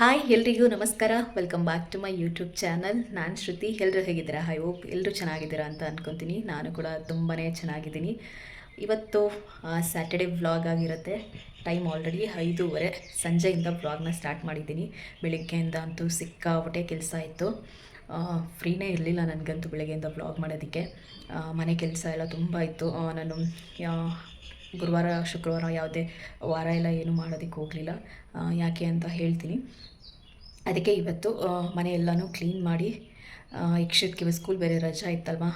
Hi ಎಲ್ರಿಗೂ ನಮಸ್ಕಾರ. Welcome back to my YouTube channel ನಾನು ಶ್ರುತಿ. ಎಲ್ಲರೂ ಹೇಗಿದ್ದೀರಾ? ಐ ಹೋಪ್ ಎಲ್ಲರೂ ಚೆನ್ನಾಗಿದ್ದೀರಾ ಅಂತ ಅಂದ್ಕೊತೀನಿ ನಾನು ಕೂಡ ತುಂಬಾ ಚೆನ್ನಾಗಿದ್ದೀನಿ. ಇವತ್ತು ಸ್ಯಾಟರ್ಡೆ ವ್ಲಾಗ್ ಆಗಿರುತ್ತೆ. ಟೈಮ್ ಆಲ್ರೆಡಿ ಐದೂವರೆ. ಸಂಜೆಯಿಂದ ವ್ಲಾಗ್ನ ಸ್ಟಾರ್ಟ್ ಮಾಡಿದ್ದೀನಿ. ಬೆಳಿಗ್ಗೆಯಿಂದ ಅಂತೂ ಸಿಕ್ಕಾಪಟ್ಟೆ ಕೆಲಸ ಇತ್ತು. ಫ್ರೀನೇ ಇರಲಿಲ್ಲ ನನಗಂತೂ ಬೆಳಗ್ಗೆಯಿಂದ ವ್ಲಾಗ್ ಮಾಡೋದಕ್ಕೆ. ಮನೆ ಕೆಲಸ ಎಲ್ಲ ತುಂಬ ಇತ್ತು. ನಾನು ಗುರುವಾರ, ಶುಕ್ರವಾರ ಯಾವುದೇ ವಾರ ಎಲ್ಲ ಏನು ಮಾಡೋದಕ್ಕೆ ಹೋಗಲಿಲ್ಲ. ಯಾಕೆ ಅಂತ ಹೇಳ್ತೀನಿ. ಅದಕ್ಕೆ ಇವತ್ತು ಮನೆ ಎಲ್ಲನೂ ಕ್ಲೀನ್ ಮಾಡಿ ಯಕ್ಷಕ್ಕೆ ಸ್ಕೂಲ್ ಬೇರೆ ರಜಾ ಇತ್ತಲ್ವ?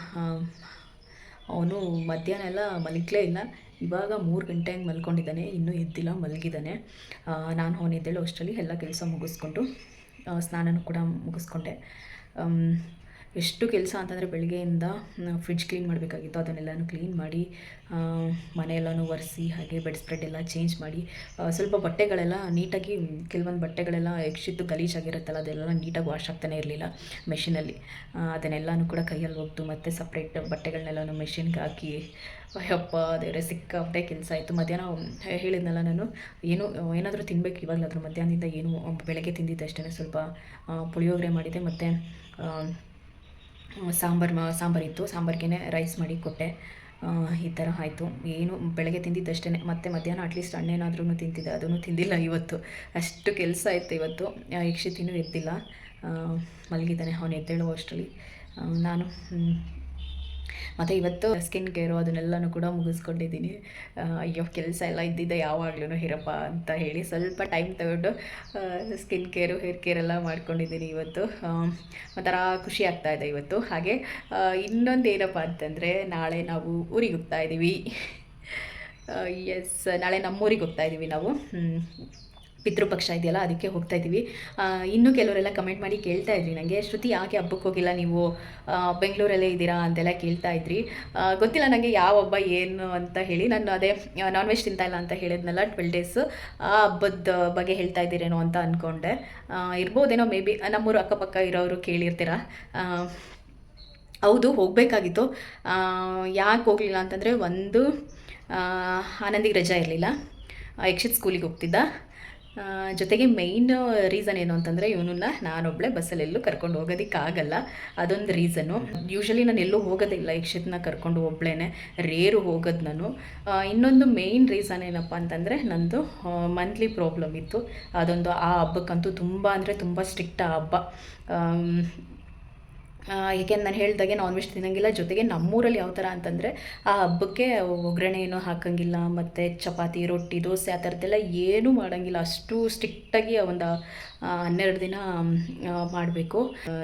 ಅವನು ಮಧ್ಯಾಹ್ನ ಎಲ್ಲ ಮಲಗಲೇ ಇಲ್ಲ. ಇವಾಗ ಮೂರು ಗಂಟೆ ಹಂಗೆ ಮಲ್ಕೊಂಡಿದ್ದಾನೆ. ಇನ್ನೂ ಎದ್ದಿಲ್ಲ, ಮಲಗಿದ್ದಾನೆ. ನಾನು ಅವನು ಎದ್ದೇಳೋ ಅಷ್ಟರಲ್ಲಿ ಎಲ್ಲ ಕೆಲಸ ಮುಗಿಸ್ಕೊಂಡು ಸ್ನಾನನೂ ಕೂಡ ಮುಗಿಸ್ಕೊಂಡೆ. ಎಷ್ಟು ಕೆಲಸ ಅಂತಂದರೆ ಬೆಳಗ್ಗೆಯಿಂದ ಫ್ರಿಡ್ಜ್ ಕ್ಲೀನ್ ಮಾಡಬೇಕಾಗಿತ್ತು. ಅದನ್ನೆಲ್ಲನೂ ಕ್ಲೀನ್ ಮಾಡಿ ಮನೆ ಮನೆಯೆಲ್ಲನೂ ಒರೆಸಿ, ಹಾಗೆ ಬೆಡ್ ಸ್ಪ್ರೆಡ್ ಎಲ್ಲ ಚೇಂಜ್ ಮಾಡಿ ಸ್ವಲ್ಪ ಬಟ್ಟೆಗಳೆಲ್ಲ ನೀಟಾಗಿ ಕೆಲವೊಂದು ಬಟ್ಟೆಗಳೆಲ್ಲ ಎಕ್ಸಿತ್ತು ಗಲೀಜಾಗಿರುತ್ತಲ್ಲ ಅದೆಲ್ಲ ನೀಟಾಗಿ ವಾಶ್ ಆಗ್ತಾನೆ ಇರಲಿಲ್ಲ ಮೆಷಿನಲ್ಲಿ ಅದನ್ನೆಲ್ಲನೂ ಕೂಡ ಕೈಯಲ್ಲಿ ಹೋಗ್ತು. ಮತ್ತು ಸಪ್ರೇಟ್ ಬಟ್ಟೆಗಳನ್ನೆಲ್ಲನೂ ಮೆಷಿನ್ಗೆ ಹಾಕಿ, ಅಯ್ಯಪ್ಪ ದೇವರೇ ಸಿಕ್ಕಾಪಟ್ಟೆ ಕೆಲಸ ಆಯಿತು. ಮಧ್ಯಾಹ್ನ ಹೇಳಿದ್ನಲ್ಲ ನಾನು, ಏನು, ಏನಾದರೂ ತಿನ್ನಬೇಕು ಇವಾಗಲಾದರೂ ಮಧ್ಯಾಹ್ನದಿಂದ ಏನು, ಬೆಳಗ್ಗೆ ತಿಂದಿದ್ದಷ್ಟೇ ಸ್ವಲ್ಪ ಪುಳಿಯೋಗರೆ ಮಾಡಿದೆ ಮತ್ತು ಸಾಂಬಾರು ಮಾ ಸಾಂಬಾರಿತ್ತು ಸಾಂಬಾರ್ಗೆ ರೈಸ್ ಮಾಡಿ ಕೊಟ್ಟೆ. ಈ ಥರ ಆಯಿತು. ಏನು, ಬೆಳಗ್ಗೆ ತಿಂದಿದ್ದಷ್ಟೇ ಮತ್ತೆ ಮಧ್ಯಾಹ್ನ ಅಟ್ಲೀಸ್ಟ್ ಹಣ್ಣೇನಾದ್ರೂ ತಿಂತಿದ್ದೆ. ಅದನ್ನು ತಿಂದಿಲ್ಲ ಇವತ್ತು. ಅಷ್ಟು ಕೆಲಸ ಇತ್ತು ಇವತ್ತು. ಯಕ್ಷಿತಿನೂ ಎದ್ದಿಲ್ಲ ಮಲಗಿದ್ದಾನೆ. ಅವನು ಎದ್ದೇಳುವ ಅಷ್ಟರಲ್ಲಿ ನಾನು ಮತ್ತು ಇವತ್ತು ಸ್ಕಿನ್ ಕೇರು ಅದನ್ನೆಲ್ಲನೂ ಕೂಡ ಮುಗಿಸ್ಕೊಂಡಿದ್ದೀನಿ. ಅಯ್ಯೋ, ಕೆಲಸ ಎಲ್ಲ ಇದ್ದಿದ್ದೆ ಯಾವಾಗ್ಲೂ ಇರಪ್ಪ ಅಂತ ಹೇಳಿ ಸ್ವಲ್ಪ ಟೈಮ್ ತಗೊಂಡು ಸ್ಕಿನ್ ಕೇರು ಹೇರ್ ಕೇರ್ ಎಲ್ಲ ಮಾಡ್ಕೊಂಡಿದ್ದೀನಿ ಇವತ್ತು. ಒಂಥರ ಖುಷಿ ಆಗ್ತಾ ಇದೆ ಇವತ್ತು. ಹಾಗೆ ಇನ್ನೊಂದು ಏನಪ್ಪ ಅಂತಂದರೆ ನಾಳೆ ನಾವು ಊರಿಗೆ ಹೋಗ್ತಾ ಇದ್ದೀವಿ ಎಸ್ ನಾಳೆ ನಮ್ಮೂರಿಗೆ ಹೋಗ್ತಾ ಇದ್ದೀವಿ ನಾವು. ಪಿತೃಪಕ್ಷ ಇದೆಯಲ್ಲ, ಅದಕ್ಕೆ ಹೋಗ್ತಾ ಇದ್ದೀವಿ. ಇನ್ನೂ ಕೆಲವರೆಲ್ಲ ಕಮೆಂಟ್ ಮಾಡಿ ಕೇಳ್ತಾ ಇದ್ರಿ ನನಗೆ ಶ್ರುತಿ ಯಾಕೆ ಹಬ್ಬಕ್ಕೆ ಹೋಗಿಲ್ಲ ನೀವು? ಬೆಂಗಳೂರಲ್ಲೇ ಇದ್ದೀರಾ ಅಂತೆಲ್ಲ ಕೇಳ್ತಾ ಇದ್ರಿ. ಗೊತ್ತಿಲ್ಲ ನನಗೆ ಯಾವ ಹಬ್ಬ ಏನು ಅಂತ ಹೇಳಿ. ನಾನು ಅದೇ ನಾನ್ ವೆಜ್ ತಿಂತಾ ಇಲ್ಲ ಅಂತ ಹೇಳಿದ್ನಲ್ಲ ಟ್ವೆಲ್ ಡೇಸ್ ಆ ಹಬ್ಬದ ಬಗ್ಗೆ ಹೇಳ್ತಾ ಇದ್ದೀರೇನೋ ಅಂತ ಅಂದ್ಕೊಂಡೆ ಇರ್ಬೋದೇನೋ ಮೇ ಬಿ ನಮ್ಮೂರು ಅಕ್ಕಪಕ್ಕ ಇರೋರು ಕೇಳಿರ್ತೀರಾ? ಹೌದು, ಹೋಗಬೇಕಾಗಿತ್ತು. ಯಾಕೆ ಹೋಗಲಿಲ್ಲ ಅಂತಂದರೆ ಒಂದು ಆನಂದಿಗೆ ರಜಾ ಇರಲಿಲ್ಲ. ಯಕ್ಷಿತ್ ಸ್ಕೂಲಿಗೆ ಹೋಗ್ತಿದ್ದ. ಜೊತೆಗೆ ಮೇಯ್ನ್ ರೀಸನ್ ಏನು ಅಂತಂದರೆ ಇವನನ್ನ ನಾನೊಬ್ಬಳೆ ಬಸ್ಸಲ್ಲೆಲ್ಲೂ ಕರ್ಕೊಂಡು ಹೋಗೋದಕ್ಕಾಗಲ್ಲ ಅದೊಂದು ರೀಸನು ಯೂಶಲಿ ನಾನು ಎಲ್ಲೂ ಹೋಗೋದಿಲ್ಲ ಯಕ್ಷಿತ್ನ ಕರ್ಕೊಂಡು ಒಬ್ಬಳೇನೆ ರೇರು ಹೋಗೋದು ನಾನು. ಇನ್ನೊಂದು ಮೇಯ್ನ್ ರೀಸನ್ ಏನಪ್ಪ ಅಂತಂದರೆ ನಂದು ಮಂತ್ಲಿ ಪ್ರಾಬ್ಲಮ್ ಇತ್ತು. ಅದೊಂದು ಆ ಹಬ್ಬಕ್ಕಂತೂ ತುಂಬ ಅಂದರೆ ತುಂಬ ಸ್ಟ್ರಿಕ್ಟ್ ಆ ಹಬ್ಬ. ಏಕೆಂದ್ರೆ ನಾನು ಹೇಳ್ದಾಗೆ ನಾನ್ ವೆಜ್ ತಿನ್ನಂಗಿಲ್ಲ. ಜೊತೆಗೆ ನಮ್ಮೂರಲ್ಲಿ ಯಾವ ಥರ ಅಂತಂದರೆ, ಆ ಹಬ್ಬಕ್ಕೆ ಒಗ್ಗರಣೆ ಏನೂ ಹಾಕಂಗಿಲ್ಲ, ಮತ್ತು ಚಪಾತಿ, ರೊಟ್ಟಿ, ದೋಸೆ ಆ ಥರದ್ದೆಲ್ಲ ಏನೂ ಮಾಡೋಂಗಿಲ್ಲ. ಅಷ್ಟು ಸ್ಟ್ರಿಕ್ಟಾಗಿ ಒಂದು ಹನ್ನೆರಡು ದಿನ ಮಾಡಬೇಕು.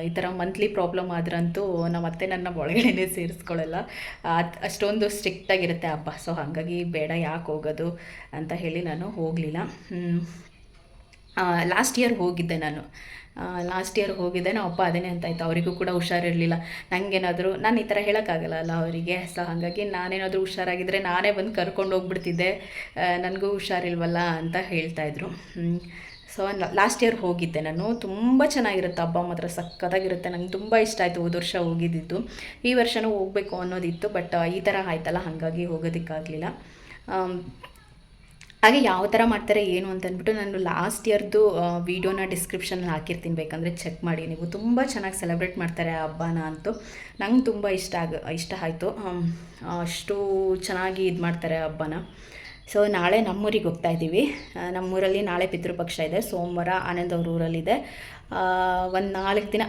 ಈ ಥರ ಮಂತ್ಲಿ ಪ್ರಾಬ್ಲಮ್ ಆದ್ರಂತೂ ನಮ್ಮ ಅತ್ತೆ ನನ್ನ ಒಳಗಡೆನೇ ಸೇರಿಸ್ಕೊಳ್ಳಲ್ಲ ಅಷ್ಟೊಂದು ಸ್ಟ್ರಿಕ್ಟಾಗಿರುತ್ತೆ ಹಬ್ಬ. ಸೊ ಹಾಗಾಗಿ ಬೇಡ, ಯಾಕೆ ಹೋಗೋದು ಅಂತ ಹೇಳಿ ನಾನು ಹೋಗಲಿಲ್ಲ. ಲಾಸ್ಟ್ ಇಯರ್ ಹೋಗಿದ್ದೆ ನಾನು. ಲಾಸ್ಟ್ ಇಯರ್ ಹೋಗಿದ್ದೆ ನಮ್ಮ ಅಪ್ಪ ಅದೇನೇ ಅಂತ ಆಯ್ತು. ಅವರಿಗೂ ಕೂಡ ಹುಷಾರಿರಲಿಲ್ಲ. ನನಗೇನಾದರೂ ನಾನು ಈ ಥರ ಹೇಳೋಕ್ಕಾಗಲ್ಲ ಅವರಿಗೆ. ಸೊ ಹಾಗಾಗಿ ನಾನೇನಾದರೂ ಹುಷಾರಾಗಿದ್ದರೆ ನಾನೇ ಬಂದು ಕರ್ಕೊಂಡು ಹೋಗ್ಬಿಡ್ತಿದ್ದೆ. ನನಗೂ ಹುಷಾರಿಲ್ವಲ್ಲ ಅಂತ ಹೇಳ್ತಾಯಿದ್ರು ಸೊ ಲಾಸ್ಟ್ ಇಯರ್ ಹೋಗಿದ್ದೆ ನಾನು. ತುಂಬ ಚೆನ್ನಾಗಿರುತ್ತೆ. ಹಬ್ಬ ಮಾತ್ರ ಸಕ್ಕತ್ತಾಗಿರುತ್ತೆ ನಂಗೆ ತುಂಬ ಇಷ್ಟ ಆಯಿತು ಹೋದ ವರ್ಷ ಹೋಗಿದ್ದಿದ್ದು. ಈ ವರ್ಷನೂ ಹೋಗಬೇಕು ಅನ್ನೋದಿತ್ತು ಬಟ್ ಈ ಥರ ಆಯ್ತಲ್ಲ, ಹಾಗಾಗಿ ಹೋಗೋದಕ್ಕಾಗಲಿಲ್ಲ. ಹಾಗೆ ಯಾವ ಥರ ಮಾಡ್ತಾರೆ, ಏನು ಅಂತ ಅಂದ್ಬಿಟ್ಟು ನಾನು ಲಾಸ್ಟ್ ಇಯರ್ದು ವೀಡಿಯೋನ ಡಿಸ್ಕ್ರಿಪ್ಷನಲ್ಲಿ ಹಾಕಿರ್ತೀನಿ. ಬೇಕಂದರೆ ಚೆಕ್ ಮಾಡಿ. ನೀವು ತುಂಬ ಚೆನ್ನಾಗಿ ಸೆಲೆಬ್ರೇಟ್ ಮಾಡ್ತಾರೆ ಆ ಹಬ್ಬನ ಅಂತೂ. ನಂಗೆ ತುಂಬ ಇಷ್ಟ ಆಗ, ಇಷ್ಟ ಆಯಿತು. ಅಷ್ಟು ಚೆನ್ನಾಗಿ ಇದು ಮಾಡ್ತಾರೆ ಹಬ್ಬನ. ಸೊ ನಾಳೆ ನಮ್ಮೂರಿಗೆ ಹೋಗ್ತಾ ಇದ್ದೀವಿ. ನಮ್ಮೂರಲ್ಲಿ ನಾಳೆ ಪಿತೃಪಕ್ಷ ಇದೆ. ಸೋಮವಾರ ಆನಂದ್ ಅವ್ರ ಊರಲ್ಲಿದೆ. ಒಂದು ನಾಲ್ಕು ದಿನ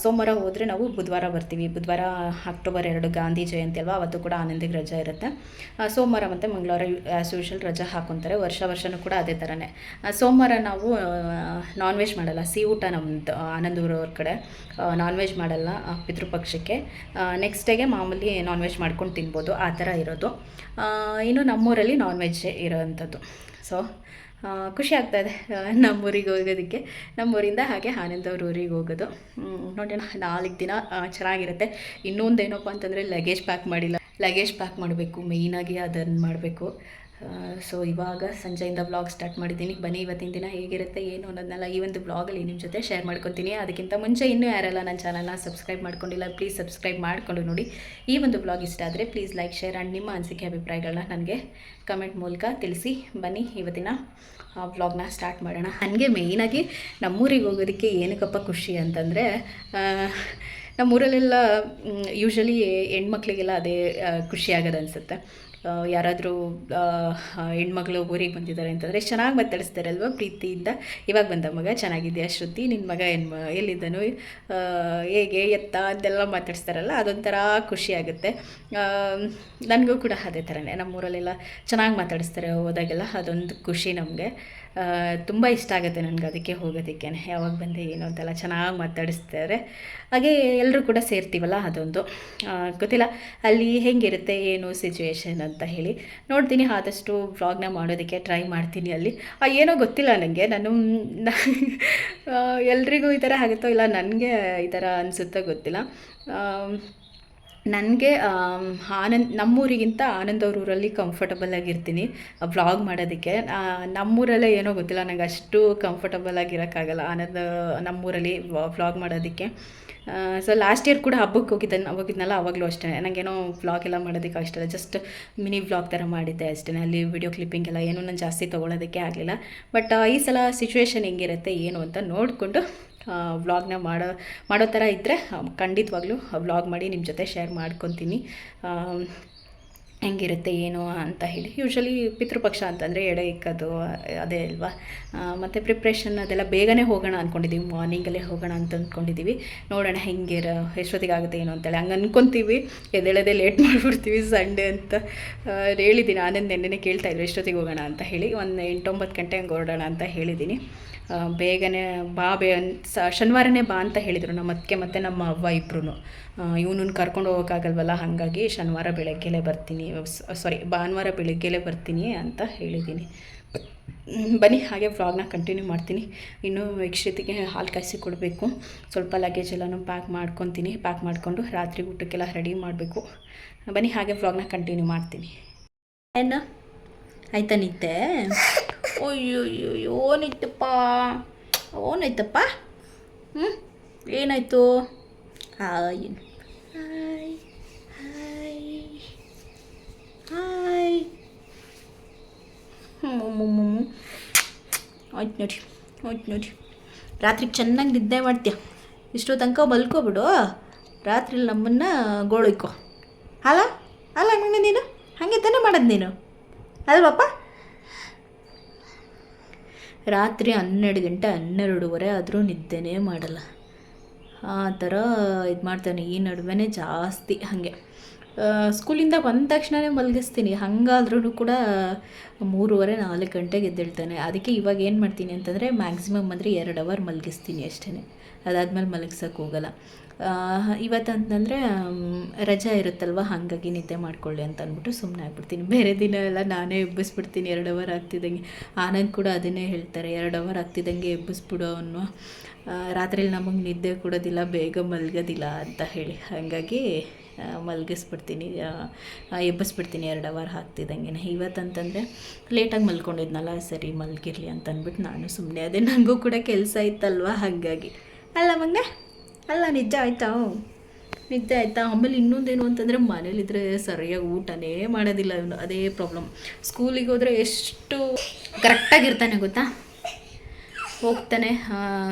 ಸೋಮವಾರ ಹೋದರೆ ನಾವು ಬುಧವಾರ ಬರ್ತೀವಿ. ಬುಧವಾರ ಅಕ್ಟೋಬರ್ ಎರಡು ಗಾಂಧಿ ಜಯಂತಿ ಅಲ್ವಾ? ಅವತ್ತು ಕೂಡ ಆನಂದಿಗೆ ರಜೆ ಇರುತ್ತೆ. ಸೋಮವಾರ ಮತ್ತು ಮಂಗಳವಾರ ಆ್ಯಸ್ ಯೂಶಲ್ ರಜಾ ಹಾಕೊತಾರೆ. ವರ್ಷ ವರ್ಷನೂ ಕೂಡ ಅದೇ ಥರನೇ ಸೋಮವಾರ ನಾವು ನಾನ್ ವೆಜ್ ಮಾಡಲ್ಲ. ಸಿಹಿ ಊಟ ನಮ್ಮದು ಆನಂದ್ ಊರವ್ರ ಕಡೆ. ನಾನ್ ವೆಜ್ ಮಾಡಲ್ಲ ಪಿತೃಪಕ್ಷಕ್ಕೆ ನೆಕ್ಸ್ಟ್ ಡೇಗೆ ಮಾಮೂಲಿ ನಾನ್ ವೆಜ್ ಮಾಡ್ಕೊಂಡು ತಿನ್ಬೋದು. ಆ ಥರ ಇರೋದು. ಇನ್ನು ನಮ್ಮೂರಲ್ಲಿ ನಾನ್ ವೆಜ್ ಇರೋವಂಥದ್ದು ಸೊ ಖುಷಿ ಆಗ್ತಾಯಿದೆ ನಮ್ಮೂರಿಗೆ ಹೋಗೋದಕ್ಕೆ. ನಮ್ಮೂರಿಂದ ಹಾಗೆ ಆನಂದವ್ರ ಊರಿಗೆ ಹೋಗೋದು. ನೋಡೋಣ ನಾಲ್ಕು ದಿನ ಚೆನ್ನಾಗಿರುತ್ತೆ. ಇನ್ನೊಂದು ಏನಪ್ಪ ಅಂತಂದರೆ ಲಗೇಜ್ ಪ್ಯಾಕ್ ಮಾಡಿಲ್ಲ. ಲಗೇಜ್ ಪ್ಯಾಕ್ ಮಾಡಬೇಕು ಮೇಯ್ನಾಗಿ ಅದನ್ನು ಮಾಡಬೇಕು. ಸೊ ಇವಾಗ ಸಂಜೆಯಿಂದ ಬ್ಲಾಗ್ ಸ್ಟಾರ್ಟ್ ಮಾಡಿದ್ದೀನಿ. ಬನ್ನಿ ಇವತ್ತಿನ ದಿನ ಹೇಗಿರುತ್ತೆ ಏನು ಅನ್ನೋದನ್ನೆಲ್ಲ ಈ ಒಂದು ಬ್ಲಾಗಲ್ಲಿ ನಿಮ್ಮ ಜೊತೆ ಶೇರ್ ಮಾಡ್ಕೊತೀನಿ. ಅದಕ್ಕಿಂತ ಮುಂಚೆ ಇನ್ನೂ ಯಾರೆಲ್ಲ ನನ್ನ ಚಾನಲ್ನ ಸಬ್ಸ್ಕ್ರೈಬ್ ಮಾಡ್ಕೊಂಡಿಲ್ಲ ಪ್ಲೀಸ್ ಸಬ್ಸ್ಕ್ರೈಬ್ ಮಾಡಿಕೊಂಡು ನೋಡಿ. ಈ ಒಂದು ಬ್ಲಾಗ್ ಇಷ್ಟ ಆದರೆ ಪ್ಲೀಸ್ ಲೈಕ್ ಶೇರ್ ಆ್ಯಂಡ್ ನಿಮ್ಮ ಅನಿಸಿಕೆ ಅಭಿಪ್ರಾಯಗಳನ್ನ ನನಗೆ ಕಮೆಂಟ್ ಮೂಲಕ ತಿಳಿಸಿ. ಬನ್ನಿ ಇವತ್ತಿನ ವ್ಲಾಗ್ನ ಸ್ಟಾರ್ಟ್ ಮಾಡೋಣ. ಹಾಗೆ ಮೇಯ್ನಾಗಿ ನಮ್ಮೂರಿಗೆ ಹೋಗೋದಕ್ಕೆ ಏನಕ್ಕಪ್ಪ ಖುಷಿ ಅಂತಂದರೆ ನಮ್ಮೂರಲ್ಲೆಲ್ಲ ಯೂಶ್ವಲಿ ಹೆಣ್ಮಕ್ಳಿಗೆಲ್ಲ ಅದೇ ಆ, ಖುಷಿ ಯಾರಾದರೂ ಹೆಣ್ಮಗಳು ಊರಿಗೆ ಬಂದಿದ್ದಾರೆ ಅಂತಂದರೆ ಚೆನ್ನಾಗಿ ಮಾತಾಡಿಸ್ತಾರೆ ಅಲ್ವಾ ಪ್ರೀತಿಯಿಂದ. ಇವಾಗ ಬಂದ ಮಗ ಚೆನ್ನಾಗಿದೆಯಾ ಶ್ರುತಿ? ನಿನ್ನ ಮಗ ಏನು ಎಲ್ಲಿದ್ದನು ಹೇಗೆ ಎತ್ತ ಅಂತೆಲ್ಲ ಮಾತಾಡಿಸ್ತಾರಲ್ಲ, ಅದೊಂಥರ ಖುಷಿ ಆಗುತ್ತೆ. ನನಗೂ ಕೂಡ ಅದೇ ಥರನೇ. ನಮ್ಮೂರಲ್ಲೆಲ್ಲ ಚೆನ್ನಾಗಿ ಮಾತಾಡಿಸ್ತಾರೆ ಹೋದಾಗೆಲ್ಲ, ಅದೊಂದು ಖುಷಿ ನಮಗೆ. ತುಂಬ ಇಷ್ಟ ಆಗುತ್ತೆ ನನಗೆ ಅದಕ್ಕೆ ಹೋಗೋದಕ್ಕೆ. ಯಾವಾಗ ಬಂದೆ ಏನು ಅಂತೆಲ್ಲ ಚೆನ್ನಾಗಿ ಮಾತಾಡಿಸ್ತಾರೆ. ಹಾಗೆ ಎಲ್ಲರೂ ಕೂಡ ಸೇರ್ತೀವಲ್ಲ ಅದೊಂದು. ಗೊತ್ತಿಲ್ಲ ಅಲ್ಲಿ ಹೆಂಗಿರುತ್ತೆ, ಏನು ಸಿಚುವೇಶನ್ ಅಂತ ಹೇಳಿ. ನೋಡ್ತೀನಿ, ಆದಷ್ಟು ವ್ಲಾಗ್ನ ಮಾಡೋದಕ್ಕೆ ಟ್ರೈ ಮಾಡ್ತೀನಿ ಅಲ್ಲಿ. ಏನೋ ಗೊತ್ತಿಲ್ಲ ನನಗೆ ನಾನು ಎಲ್ರಿಗೂ ಈ ಥರ ಆಗುತ್ತೋ ಇಲ್ಲ, ನನಗೆ ಈ ಥರ ಅನಿಸುತ್ತೋ ಗೊತ್ತಿಲ್ಲ. ನನಗೆ ಆನಂದ್, ನಮ್ಮೂರಿಗಿಂತ ಆನಂದ್ ಊರಲ್ಲಿ ಕಂಫರ್ಟಬಲ್ ಆಗಿರ್ತೀನಿ ವ್ಲಾಗ್ ಮಾಡೋದಕ್ಕೆ. ನಮ್ಮೂರಲ್ಲೇ ಏನೋ ಗೊತ್ತಿಲ್ಲ ನನಗೆ ಅಷ್ಟು ಕಂಫರ್ಟಬಲ್ ಆಗಿರೋಕ್ಕಾಗಲ್ಲ ಆನಂದ್, ನಮ್ಮೂರಲ್ಲಿ ವ್ಲಾಗ್ ಮಾಡೋದಕ್ಕೆ. ಸೊ ಲಾಸ್ಟ್ ಇಯರ್ ಕೂಡ ಹಬ್ಬಕ್ಕೆ ಹೋಗಿದ್ದೆ ಹೋಗಿದ್ನಲ್ಲ, ಅವಾಗಲೂ ಅಷ್ಟೇ. ನನಗೇನೋ ವ್ಲಾಗ್ ಎಲ್ಲ ಮಾಡೋದಕ್ಕೆ ಅಷ್ಟೇ ಜಸ್ಟ್ ಮಿನಿ ವ್ಲಾಗ್ ಥರ ಮಾಡಿದ್ದೆ ಅಷ್ಟೇ. ಅಲ್ಲಿ ವಿಡಿಯೋ ಕ್ಲಿಪ್ಪಿಂಗ್ ಎಲ್ಲ ಏನೂ ನಾನು ಜಾಸ್ತಿ ತೊಗೊಳೋದಕ್ಕೆ ಆಗಲಿಲ್ಲ. ಬಟ್ ಈ ಸಲ ಸಿಚುವೇಶನ್ ಹೆಂಗಿರುತ್ತೆ, ಏನು ಅಂತ ನೋಡಿಕೊಂಡು ವ್ಲಾಗ್ನ ಮಾಡೋ ಮಾಡೋ ಥರ ಇದ್ದರೆ ಖಂಡಿತವಾಗ್ಲೂ ವ್ಲಾಗ್ ಮಾಡಿ ನಿಮ್ಮ ಜೊತೆ ಶೇರ್ ಮಾಡ್ಕೊತೀನಿ. ಹೆಂಗಿರುತ್ತೆ, ಏನು ಅಂತ ಹೇಳಿ. ಯೂಶ್ವಲಿ ಪಿತೃಪಕ್ಷ ಅಂತಂದರೆ ಎಡೆ ಇಕ್ಕೋದು, ಅದೇ ಅಲ್ವಾ? ಮತ್ತು ಪ್ರಿಪ್ರೇಷನ್ ಅದೆಲ್ಲ ಬೇಗನೆ ಹೋಗೋಣ ಅಂದ್ಕೊಂಡಿದ್ದೀವಿ ಮಾರ್ನಿಂಗಲ್ಲೇ ಹೋಗೋಣ ಅಂತ ಅಂದ್ಕೊಂಡಿದ್ದೀವಿ ನೋಡೋಣ ಹೆಂಗಿರ, ಎಷ್ಟೊತ್ತಿಗಾಗುತ್ತೆ, ಏನು ಅಂತೇಳಿ ಹಂಗೆ ಅಂದ್ಕೊತೀವಿ ಎದ್ದೇಳೋದೇ ಲೇಟ್ ಮಾಡಿಬಿಡ್ತೀವಿ ಸಂಡೇ ಅಂತ. ಹೇಳಿದ್ದೀನಿ ಆನಂದ್ ನೆನ್ನೆನೇ ಕೇಳ್ತಾಯಿದ್ರು ಎಷ್ಟೊತ್ತಿಗೆ ಹೋಗೋಣ ಅಂತ ಹೇಳಿ. ಒಂದು ಎಂಟೊಂಬತ್ತು ಗಂಟೆ ಹಂಗೆ ಹೊರಡೋಣ ಅಂತ ಹೇಳಿದ್ದೀನಿ ಬೇಗನೆ ಬಾ, ಬೇ, ಸ, ಶನಿವಾರನೇ ಬಾ ಅಂತ ಹೇಳಿದರು. ನಮ್ಮ ಅತ್ತಿಗೆ ಮತ್ತು ನಮ್ಮ ಅವ್ವ ಇಬ್ಬರು ಇವನನ್ನು ಕರ್ಕೊಂಡು ಹೋಗೋಕ್ಕಾಗಲ್ವಲ್ಲ ಹಾಗಾಗಿ ಶನಿವಾರ ಬೆಳಗ್ಗೆಲೇ ಬರ್ತೀನಿ. ಸಾರಿ ಭಾನುವಾರ ಬೆಳಗ್ಗೆಲೇ ಬರ್ತೀನಿ ಅಂತ ಹೇಳಿದ್ದೀನಿ. ಬನ್ನಿ, ಹಾಗೆ ವ್ಲಾಗ್ನ ಕಂಟಿನ್ಯೂ ಮಾಡ್ತೀನಿ. ಇನ್ನು ಯಕ್ಷತಿಗೆ ಹಾಲು ಕಾಯಿಸಿ ಕೊಡಬೇಕು. ಸ್ವಲ್ಪ ಲಗೇಜ್ ಎಲ್ಲನೂ ಪ್ಯಾಕ್ ಮಾಡ್ಕೊತೀನಿ. ಪ್ಯಾಕ್ ಮಾಡಿಕೊಂಡು ರಾತ್ರಿ ಊಟಕ್ಕೆಲ್ಲ ರೆಡಿ ಮಾಡಬೇಕು. ಬನ್ನಿ, ಹಾಗೆ ವ್ಲಾಗ್ನ ಕಂಟಿನ್ಯೂ ಮಾಡ್ತೀನಿ. ಏನು? ಆಯ್ತಾ ನಿದ್ದೆ? ಅಯ್ಯೋ ಅಯ್ಯೋ ಓನಿತ್ತಪ್ಪ ಓನಾಯ್ತಪ್ಪ ಹ್ಞೂ ಏನಾಯಿತು? ಹಾಯ್. Hi hi hi. ಹ್ಞೂ ಆಯ್ತು ನೋಡಿ ಆಯ್ತು ನೋಡಿ ರಾತ್ರಿ ಚೆನ್ನಾಗಿ ನಿದ್ದೆ ಮಾಡ್ತೀಯ? ಇಷ್ಟೋ ತನಕ ಮಲ್ಕೋಬಿಡು ರಾತ್ರಿ ನಮ್ಮನ್ನು ಗೋಳಿಕೋ ಅಲ್ಲ? ಅಲ್ಲ ಹಂಗೆ ನೀನು? ಹಾಗೆ ತಾನೇ ಮಾಡೋದು ನೀನು? ಅಲ್ವಪ್ಪ? ರಾತ್ರಿ ಹನ್ನೆರಡು ಗಂಟೆ ಹನ್ನೆರಡೂವರೆ ಆದರೂ ನಿದ್ದೆನೇ ಮಾಡಲ್ಲ. ಆ ಥರ ಇದು ಮಾಡ್ತಾನೆ ಈ ನಡುವೆನೇ ಜಾಸ್ತಿ ಹಾಗೆ. ಸ್ಕೂಲಿಂದ ಬಂದ ತಕ್ಷಣವೇ ಮಲಗಿಸ್ತೀನಿ. ಹಾಗಾದ್ರೂ ಕೂಡ ಮೂರುವರೆ, ನಾಲ್ಕು ಗಂಟೆಗೆ ಎದ್ದೇಳ್ತಾನೆ. ಅದಕ್ಕೆ ಇವಾಗ ಏನು ಮಾಡ್ತೀನಿ ಅಂತಂದರೆ ಮ್ಯಾಕ್ಸಿಮಮ್ ಅಂದರೆ ಎರಡು ಅವರ್ ಮಲಗಿಸ್ತೀನಿ ಅಷ್ಟೇ ಅದಾದಮೇಲೆ ಮಲಗಿಸೋಕೆ ಹೋಗಲ್ಲ. ಇವತ್ತಂತಂದರೆ ರಜಾ ಇರುತ್ತಲ್ವ, ಹಾಗಾಗಿ ನಿದ್ದೆ ಮಾಡ್ಕೊಳ್ಳಿ ಅಂತ ಅಂದ್ಬಿಟ್ಟು ಸುಮ್ಮನೆ ಆಗ್ಬಿಡ್ತೀನಿ. ಬೇರೆ ದಿನ ಎಲ್ಲ ನಾನೇ ಎಬ್ಬಿಸ್ಬಿಡ್ತೀನಿ. ಎರಡು ಅವರ್ ಆಗ್ತಿದ್ದಂಗೆ. ಆನಂದ್ ಕೂಡ ಅದನ್ನೇ ಹೇಳ್ತಾರೆ. ಎರಡು ಅವರ್ ಆಗ್ತಿದ್ದಂಗೆ ಎಬ್ಬಿಸ್ಬಿಡು ಅವನು. ರಾತ್ರಿಲಿ ನಮಗೆ ನಿದ್ದೆ ಕೊಡೋದಿಲ್ಲ, ಬೇಗ ಮಲಗೋದಿಲ್ಲ ಅಂತ ಹೇಳಿ. ಹಾಗಾಗಿ ಮಲಗಿಸ್ಬಿಡ್ತೀನಿ ಎಬ್ಬಿಸ್ಬಿಡ್ತೀನಿ, ಎರಡು ಅವರ್ ಹಾಕ್ತಿದ್ದಂಗೆ ಇವತ್ತಂತಂದರೆ ಲೇಟಾಗಿ ಮಲ್ಕೊಂಡಿದ್ನಲ್ಲ, ಸರಿ ಮಲ್ಗಿರ್ಲಿ ಅಂತ ಅಂದ್ಬಿಟ್ಟು ನಾನು ಸುಮ್ಮನೆ ಅದೇ ನನಗೂ ಕೂಡ ಕೆಲಸ ಇತ್ತಲ್ವ ಹಾಗಾಗಿ. ಅಲ್ಲ ಮಂಗೆ ಅಲ್ಲ ನಿಜ ಆಯ್ತಾ? ನಿದ್ದೆ ಆಯಿತಾ? ಆಮೇಲೆ ಇನ್ನೊಂದೇನು ಅಂತಂದರೆ ಮನೇಲಿದ್ದರೆ ಸರಿಯಾಗಿ ಊಟನೇ ಮಾಡೋದಿಲ್ಲ ಅದೇ ಪ್ರಾಬ್ಲಮ್ ಸ್ಕೂಲಿಗೆ ಹೋದರೆ ಎಷ್ಟು ಕರೆಕ್ಟಾಗಿರ್ತಾನೆ ಗೊತ್ತಾ? ಹೋಗ್ತಾನೆ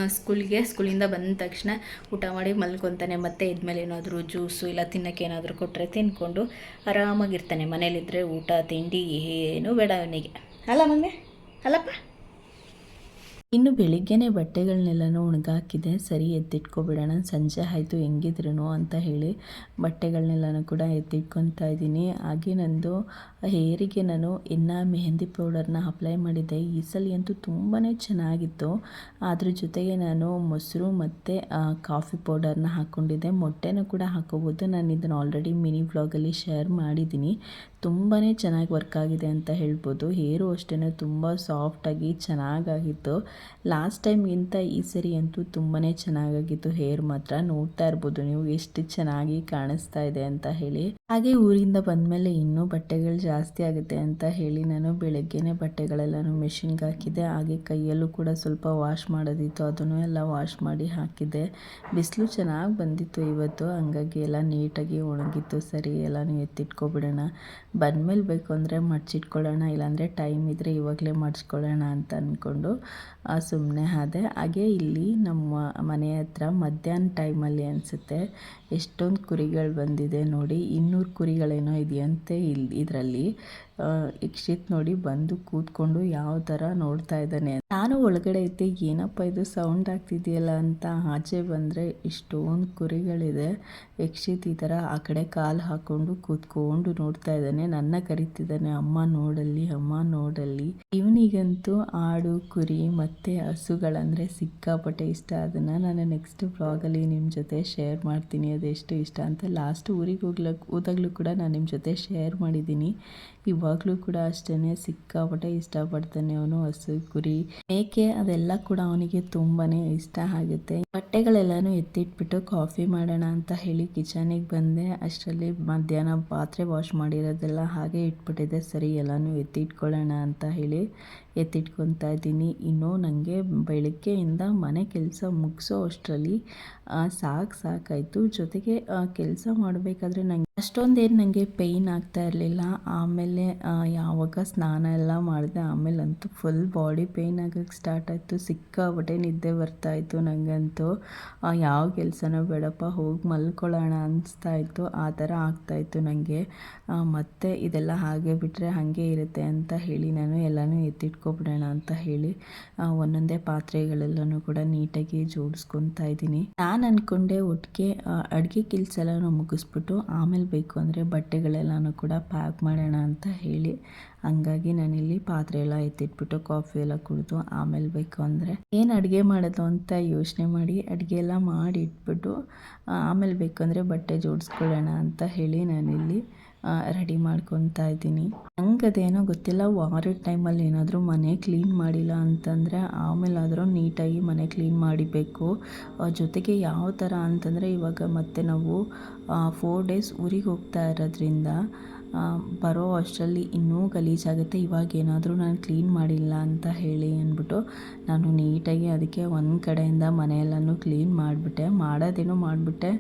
ಸ್ಕೂಲಿಗೆ, ಸ್ಕೂಲಿಂದ ಬಂದ ತಕ್ಷಣ ಊಟ ಮಾಡಿ ಮಲ್ಕೊತಾನೆ, ಮತ್ತೆ ಇದ್ಮೇಲೆ ಏನಾದರೂ ಜ್ಯೂಸು ಇಲ್ಲ ತಿನ್ನೋಕ್ಕೆ ಏನಾದರೂ ಕೊಟ್ಟರೆ ತಿನ್ಕೊಂಡು ಆರಾಮಾಗಿರ್ತಾನೆ. ಮನೇಲಿದ್ದರೆ ಊಟ, ತಿಂಡಿ, ಏನು ಬೇಡ ಅವನಿಗೆ. ಅಲ್ಲ ಮಮ್ಮಿ? ಅಲ್ಲಪ್ಪ? ಇನ್ನು ಬೆಳಿಗ್ಗೆನೇ ಬಟ್ಟೆಗಳನ್ನೆಲ್ಲನೂ ಒಣಗಾಕಿದೆ. ಸರಿ, ಎತ್ತಿಟ್ಕೊಬಿಡೋಣ. ಸಂಜೆ ಆಯಿತು ಹೆಂಗಿದ್ರು ಅಂತ ಹೇಳಿ ಬಟ್ಟೆಗಳನ್ನೆಲ್ಲನೂ ಕೂಡ ಎತ್ತಿಟ್ಕೊತಾ ಇದ್ದೀನಿ. ಹಾಗೆ ನಂದು ಹೇರಿಗೆ ನಾನು ಇನ್ನು ಮೆಹಂದಿ ಪೌಡರ್ನ ಅಪ್ಲೈ ಮಾಡಿದ್ದೆ. ಈ ಸಲ ಅಂತೂ ತುಂಬಾ ಚೆನ್ನಾಗಿತ್ತು. ಅದ್ರ ಜೊತೆಗೆ ನಾನು ಮೊಸರು ಮತ್ತು ಕಾಫಿ ಪೌಡರ್ನ ಹಾಕ್ಕೊಂಡಿದ್ದೆ. ಮೊಟ್ಟೆನೂ ಕೂಡ ಹಾಕೋಬೋದು. ನಾನು ಇದನ್ನು ಆಲ್ರೆಡಿ ಮಿನಿ ವ್ಲಾಗಲ್ಲಿ ಶೇರ್ ಮಾಡಿದ್ದೀನಿ. ತುಂಬಾ ಚೆನ್ನಾಗಿ ವರ್ಕ್ ಆಗಿದೆ ಅಂತ ಹೇಳ್ಬೋದು. ಹೇರು ಅಷ್ಟೇ ತುಂಬ ಸಾಫ್ಟಾಗಿ ಚೆನ್ನಾಗಾಗಿತ್ತು. ಲಾಸ್ಟ್ ಟೈಮ್ಗಿಂತ ಈ ಸರಿ ಅಂತೂ ತುಂಬಾ ಚೆನ್ನಾಗಾಗಿತ್ತು. ಹೇರ್ ಮಾತ್ರ ನೋಡ್ತಾ ಇರ್ಬೋದು ನೀವು. ಎಷ್ಟು ಚೆನ್ನಾಗಿ ಕಾಣಿಸ್ತಾ ಇದೆ ಅಂತ ಹೇಳಿ. ಹಾಗೆ ಊರಿಂದ ಬಂದಮೇಲೆ ಇನ್ನೂ ಬಟ್ಟೆಗಳು ಜಾಸ್ತಿ ಆಗುತ್ತೆ ಅಂತ ಹೇಳಿ ನಾನು ಬೆಳಗ್ಗೆನೆ ಬಟ್ಟೆಗಳೆಲ್ಲನೂ ಮೆಷಿನ್ಗೆ ಹಾಕಿದೆ ಹಾಗೆ ಕೈಯಲ್ಲೂ ಕೂಡ ಸ್ವಲ್ಪ ವಾಶ್ ಮಾಡೋದಿತ್ತು. ಅದನ್ನು ಎಲ್ಲ ವಾಶ್ ಮಾಡಿ ಹಾಕಿದ್ದೆ. ಬಿಸಿಲು ಚೆನ್ನಾಗಿ ಬಂದಿತ್ತು ಇವತ್ತು. ಹಂಗಾಗಿ ಎಲ್ಲ ನೀಟಾಗಿ ಒಣಗಿತ್ತು. ಸರಿ, ಎಲ್ಲನೂ ಎತ್ತಿಟ್ಕೊಬಿಡೋಣ. ಬಂದಮೇಲೆ ಬೇಕು ಅಂದರೆ ಮಡ್ಚಿಟ್ಕೊಳ್ಳೋಣ. ಇಲ್ಲಾಂದರೆ ಟೈಮ್ ಇದ್ದರೆ ಇವಾಗಲೇ ಮಡ್ಚ್ಕೊಳ್ಳೋಣ ಅಂತ ಅಂದ್ಕೊಂಡು ಸುಮ್ಮನೆ ಆದೆ. ಹಾಗೆ ಇಲ್ಲಿ ನಮ್ಮ ಮನೆ ಹತ್ರ ಮಧ್ಯಾಹ್ನ ಟೈಮಲ್ಲಿ ಅನಿಸುತ್ತೆ. ಎಷ್ಟೊಂದು ಕುರಿಗಳು ಬಂದಿದೆ ನೋಡಿ. ಇನ್ನೂರು ಕುರಿಗಳೇನೋ ಇದೆಯಂತೆ ಇಲ್ಲಿ ಇದರಲ್ಲಿ. ಇಕ್ಷಿತ್ ನೋಡಿ ಬಂದು ಕೂತ್ಕೊಂಡು ಯಾವ ಥರ ನೋಡ್ತಾ ಇದ್ದಾನೆ ನಾನು ಒಳಗಡೆ ಇದ್ದೆ, ಏನಪ್ಪ ಇದು? ಸೌಂಡ್ ಆಗ್ತಿದೆಯಲ್ಲ? ಅಂತ ಆಚೆ ಬಂದರೆ ಇಷ್ಟೊಂದು ಕುರಿಗಳಿದೆ. ಯಕ್ಷಿತ್ ಈ ಥರ ಆ ಕಡೆ ಕಾಲು ಹಾಕ್ಕೊಂಡು ಕೂತ್ಕೊಂಡು ನೋಡ್ತಾ ಇದ್ದಾನೆ. ನನ್ನ ಕರಿತಿದ್ದಾನೆ, ಅಮ್ಮ ನೋಡಲ್ಲಿ ಅಮ್ಮ ನೋಡಲ್ಲಿ. ಇವನಿಗಂತೂ ಆಡು, ಕುರಿ ಮತ್ತು ಹಸುಗಳಂದರೆ ಸಿಕ್ಕಾಪಟ್ಟೆ ಇಷ್ಟ. ಅದನ್ನು ನಾನು ನೆಕ್ಸ್ಟ್ ಬ್ಲಾಗಲ್ಲಿ ನಿಮ್ಮ ಜೊತೆ ಶೇರ್ ಮಾಡ್ತೀನಿ. ಅದೆಷ್ಟು ಇಷ್ಟ ಅಂತ ಲಾಸ್ಟ್ ಊರಿಗೆ ಹೋಗ್ಲಕ್ಕೆ ಹೋದಾಗಲೂ ಕೂಡ ನಾನು ನಿಮ್ಮ ಜೊತೆ ಶೇರ್ ಮಾಡಿದ್ದೀನಿ. ಇವಾಗಲೂ ಕೂಡ ಅಷ್ಟೇ ಸಿಕ್ಕಾಪಟ್ಟೆ ಇಷ್ಟಪಡ್ತಾನೆ ಅವನು, ಹಸು, ಕುರಿ. ಮೇಕೆ ಅದೆಲ್ಲ ಕೂಡ ಅವನಿಗೆ ತುಂಬಾ ಇಷ್ಟ ಆಗುತ್ತೆ. ಬಟ್ಟೆಗಳೆಲ್ಲನೂ ಎತ್ತಿಟ್ಬಿಟ್ಟು ಕಾಫಿ ಮಾಡೋಣ ಅಂತ ಹೇಳಿ ಕಿಚನಿಗೆ ಬಂದೆ. ಅಷ್ಟರಲ್ಲಿ ಮಧ್ಯಾಹ್ನ ಪಾತ್ರೆ ವಾಶ್ ಮಾಡಿರೋದೆಲ್ಲ ಹಾಗೆ ಇಟ್ಬಿಟ್ಟಿದೆ ಸರಿ, ಎಲ್ಲನೂ ಎತ್ತಿಟ್ಕೊಳ್ಳೋಣ ಅಂತ ಹೇಳಿ ಎತ್ತಿಟ್ಕೊತಾ ಇದ್ದೀನಿ. ಇನ್ನೂ ನನಗೆ ಬೆಳಗ್ಗೆಯಿಂದ ಮನೆ ಕೆಲಸ ಮುಗಿಸೋ ಅಷ್ಟರಲ್ಲಿ ಸಾಕು ಸಾಕಾಯಿತು. ಜೊತೆಗೆ ಕೆಲಸ ಮಾಡಬೇಕಾದ್ರೆ ನಂಗೆ ಅಷ್ಟೊಂದೇನು ನನಗೆ ಪೇಯ್ನ್ ಆಗ್ತಾ ಇರಲಿಲ್ಲ. ಆಮೇಲೆ ಯಾವಾಗ ಸ್ನಾನ ಎಲ್ಲ ಮಾಡಿದೆ ಆಮೇಲೆ ಅಂತೂ ಫುಲ್ ಬಾಡಿ ಪೇಯ್ನ್ ಆಗೋಕ್ಕೆ ಸ್ಟಾರ್ಟ್ ಆಯಿತು. ಸಿಕ್ಕಾಪಟ್ಟೆ ನಿದ್ದೆ ಬರ್ತಾಯಿತ್ತು ನನಗಂತೂ ಯಾವ ಕೆಲಸನೂ ಬೇಡಪ್ಪ, ಹೋಗಿ ಮಲ್ಕೊಳ್ಳೋಣ ಅನಿಸ್ತಾ ಇತ್ತು. ಆ ಥರ ಆಗ್ತಾಯಿತ್ತು ನನಗೆ ಮತ್ತು ಇದೆಲ್ಲ ಹಾಗೆ ಬಿಟ್ಟರೆ ಹಾಗೆ ಇರುತ್ತೆ ಅಂತ ಹೇಳಿ ನಾನು ಎಲ್ಲನೂ ಎತ್ತಿಟ್ಕೊಬಿಡೋಣ ಅಂತ ಹೇಳಿ ಒಂದೊಂದೇ ಪಾತ್ರೆಗಳೆಲ್ಲನೂ ಕೂಡ ನೀಟಾಗಿ ಜೋಡಿಸ್ಕೊತಾ ಇದ್ದೀನಿ. ನಾನು ಅಂದ್ಕೊಂಡೆ ಒಟ್ಟಿಗೆ ಅಡುಗೆ ಕೆಲಸ ಎಲ್ಲನೂ ಮುಗಿಸ್ಬಿಟ್ಟು ಆಮೇಲೆ ಬೇಕು ಅಂದರೆ ಬಟ್ಟೆಗಳೆಲ್ಲನೂ ಕೂಡ ಪ್ಯಾಕ್ ಮಾಡೋಣ ಅಂತ ಹೇಳಿ, ಹಂಗಾಗಿ ನಾನಿಲ್ಲಿ ಪಾತ್ರೆ ಎಲ್ಲ ಎತ್ತಿಟ್ಬಿಟ್ಟು ಕಾಫಿ ಎಲ್ಲ ಕುಡಿದು ಆಮೇಲೆ ಬೇಕು ಅಂದರೆ ಏನು ಅಡುಗೆ ಮಾಡೋದು ಅಂತ ಯೋಚನೆ ಮಾಡಿ ಅಡುಗೆ ಎಲ್ಲ ಮಾಡಿ ಇಟ್ಬಿಟ್ಟು ಆಮೇಲೆ ಅಂದರೆ ಬಟ್ಟೆ ಜೋಡಿಸ್ಕೊಳ್ಳೋಣ ಅಂತ ಹೇಳಿ ನಾನಿಲ್ಲಿ ರೆಡಿ ಮಾಡ್ಕೊತಾ ಇದ್ದೀನಿ. ನಂಗೆ ಅದೇನೋ ಗೊತ್ತಿಲ್ಲ, ವಾರದ ಟೈಮಲ್ಲಿ ಏನಾದರೂ ಮನೆ ಕ್ಲೀನ್ ಮಾಡಿಲ್ಲ ಅಂತಂದರೆ ಆಮೇಲಾದರೂ ನೀಟಾಗಿ ಮನೆ ಕ್ಲೀನ್ ಮಾಡಿಬೇಕು. ಜೊತೆಗೆ ಯಾವ ಥರ ಅಂತಂದರೆ ಇವಾಗ ಮತ್ತೆ ನಾವು ಫೋರ್ ಡೇಸ್ ಊರಿಗೆ ಹೋಗ್ತಾ ಇರೋದ್ರಿಂದ ಬರೋ ಅಷ್ಟರಲ್ಲಿ ಇನ್ನೂ ಗಲೀಜಾಗುತ್ತೆ. ಇವಾಗ ಏನಾದರೂ ನಾನು ಕ್ಲೀನ್ ಮಾಡಿಲ್ಲ ಅಂತ ಹೇಳಿ ಅಂದ್ಬಿಟ್ಟು ನಾನು ನೀಟಾಗಿ ಅದಕ್ಕೆ ಒಂದು ಕಡೆಯಿಂದ ಮನೆಯೆಲ್ಲನೂ ಕ್ಲೀನ್ ಮಾಡಿಬಿಟ್ಟೆ. ಮಾಡೋದೇನೋ ಮಾಡಿಬಿಟ್ಟೆ.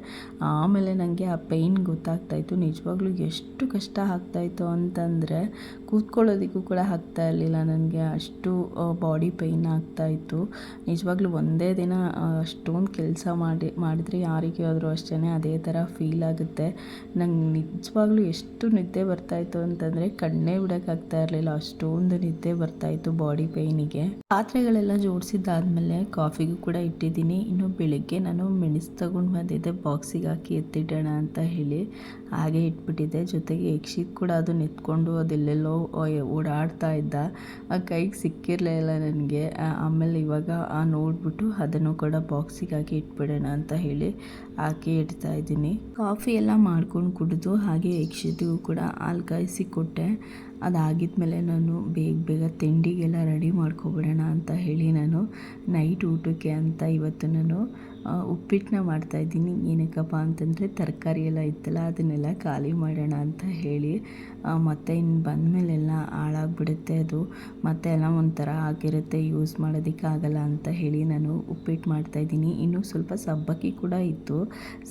ಆಮೇಲೆ ನನಗೆ ಆ ಪೇಯ್ನ್ ಗೊತ್ತಾಗ್ತಾಯಿತ್ತು ನಿಜವಾಗ್ಲೂ ಎಷ್ಟು ಕಷ್ಟ ಆಗ್ತಾಯಿತ್ತು ಅಂತಂದರೆ ಕೂತ್ಕೊಳ್ಳೋದಕ್ಕೂ ಕೂಡ ಆಗ್ತಾ ಇರಲಿಲ್ಲ ನನಗೆ. ಅಷ್ಟು ಬಾಡಿ ಪೇಯ್ನ್ ಆಗ್ತಾಯಿತ್ತು ನಿಜವಾಗ್ಲೂ ಒಂದೇ ದಿನ ಅಷ್ಟೊಂದು ಕೆಲಸ ಮಾಡಿ, ಮಾಡಿದರೆ ಯಾರಿಗೆ ಆದರೂ ಅಷ್ಟೇ ಅದೇ ಥರ ಫೀಲ್ ಆಗುತ್ತೆ. ನಂಗೆ ನಿಜವಾಗ್ಲೂ ಎಷ್ಟು ನಿದ್ದೆ ನಿದ್ದೆ ಬರ್ತಾಯಿತ್ತು ಅಂತಂದರೆ ಕಣ್ಣೇ ಬಿಡೋಕ್ಕಾಗ್ತಾ ಇರಲಿಲ್ಲ. ಅಷ್ಟೊಂದು ನಿದ್ದೆ ಬರ್ತಾಯಿತ್ತು ಬಾಡಿ ಪೈನಿಗೆ ಪಾತ್ರೆಗಳೆಲ್ಲ ಜೋಡಿಸಿದ್ದಾದಮೇಲೆ ಕಾಫಿಗೂ ಕೂಡ ಇಟ್ಟಿದ್ದೀನಿ. ಇನ್ನು ಬೆಳಗ್ಗೆ ನಾನು ಮೆಣಸು ತಗೊಂಡು ಬಂದಿದ್ದೆ. ಬಾಕ್ಸಿಗೆ ಹಾಕಿ ಎತ್ತಿಡೋಣ ಅಂತ ಹೇಳಿ ಹಾಗೆ ಇಟ್ಬಿಟ್ಟಿದ್ದೆ. ಜೊತೆಗೆ ಯಕ್ಷಿತ್ ಕೂಡ ಅದನ್ನ ಎತ್ಕೊಂಡು ಅದೆಲ್ಲೆಲ್ಲೋ ಓಡಾಡ್ತಾ ಇದ್ದ. ಆ ಕೈಗೆ ಸಿಕ್ಕಿರಲಿಲ್ಲ ನನಗೆ. ಆಮೇಲೆ ಇವಾಗ ನೋಡಿಬಿಟ್ಟು ಅದನ್ನು ಕೂಡ ಬಾಕ್ಸಿಗೆ ಹಾಕಿ ಇಟ್ಬಿಡೋಣ ಅಂತ ಹೇಳಿ ಹಾಕಿ ಇಡ್ತಾ ಇದ್ದೀನಿ. ಕಾಫಿ ಎಲ್ಲ ಮಾಡ್ಕೊಂಡು ಕುಡಿದು ಹಾಗೆ ಯಕ್ಷಿತಿಗೂ ಕೂಡ ಹಾಲು ಕಾಯಿಸಿ ಕೊಟ್ಟೆ. ಅದಾಗಿದ್ಮೇಲೆ ನಾನು ಬೇಗ ಬೇಗ ತಿಂಡಿಗೆಲ್ಲ ರೆಡಿ ಮಾಡ್ಕೊಬಿಡೋಣ ಅಂತ ಹೇಳಿ ನಾನು ನೈಟ್ ಊಟಕ್ಕೆ ಅಂತ ಇವತ್ತು ನಾನು ಉಪ್ಪಿಟ್ಟನ್ನ ಮಾಡ್ತಾಯಿದ್ದೀನಿ ಏನಕ್ಕಪ್ಪ ಅಂತಂದರೆ ತರಕಾರಿ ಎಲ್ಲ ಇತ್ತಲ್ಲ, ಅದನ್ನೆಲ್ಲ ಖಾಲಿ ಮಾಡೋಣ ಅಂತ ಹೇಳಿ ಮತ್ತು ಇನ್ನು ಬಂದಮೇಲೆಲ್ಲ ಹಾಳಾಗ್ಬಿಡುತ್ತೆ ಅದು. ಮತ್ತೆ ಎಲ್ಲ ಒಂಥರ ಆಗಿರುತ್ತೆ, ಯೂಸ್ ಮಾಡೋದಕ್ಕಾಗಲ್ಲ ಅಂತ ಹೇಳಿ ನಾನು ಉಪ್ಪಿಟ್ಟು ಮಾಡ್ತಾಯಿದ್ದೀನಿ ಇನ್ನು ಸ್ವಲ್ಪ ಸಬ್ಬಕ್ಕಿ ಕೂಡ ಇತ್ತು.